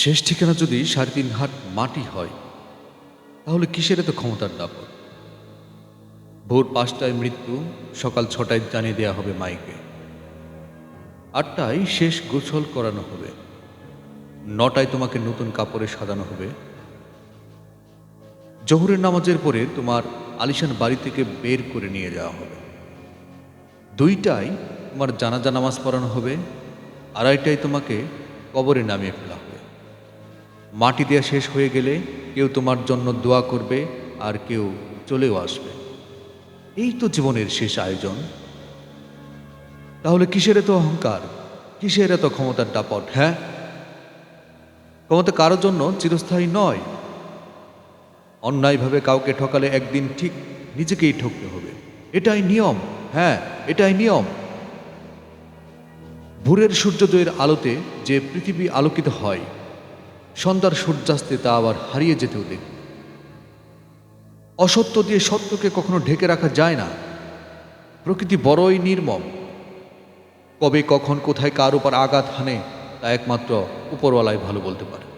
শেষ ঠিকানা যদি সাড়ে তিন হাত মাটি হয়, তাহলে কিসের এত ক্ষমতার দাপট? ভোর পাঁচটায় মৃত্যু, সকাল ছটায় জানিয়ে দেওয়া হবে মাইকে। আটটায় শেষ গোসল করানো হবে। নটায় তোমাকে নতুন কাপড়ে সাজানো হবে। জহুরের নামাজের পরে তোমার আলিশান বাড়ি থেকে বের করে নিয়ে যাওয়া হবে। দুইটায় তোমার জানাজা নামাজ পড়ানো হবে। আড়াইটায় তোমাকে কবরে নামিয়ে ফেলা মাটি দেওয়া শেষ হয়ে গেলে কেউ তোমার জন্য দোয়া করবে আর কেউ চলেও আসবে। এই তো জীবনের শেষ আয়োজন। তাহলে কিসের এত অহংকার? কিসের এত ক্ষমতার দাপট হ্যাঁ? ক্ষমতা কারোর জন্য চিরস্থায়ী নয়। অন্যায়ভাবে কাউকে ঠকালে একদিন ঠিক নিজেকেই ঠকতে হবে। এটাই নিয়ম হ্যাঁ এটাই নিয়ম। ভোরের সূর্যোদয়ের আলোতে যে পৃথিবী আলোকিত হয় সন্ধ্যার সূর্যাস্তে তা আবার হারিয়ে যেতেও দেখ অসত্য দিয়ে সত্যকে কখনো ঢেকে রাখা যায় না। প্রকৃতি বড়ই নির্মম। কবে কখন কোথায় কার উপর আঘাত হানে, তা একমাত্র উপরওয়ালাই ভালো বলতে পারে।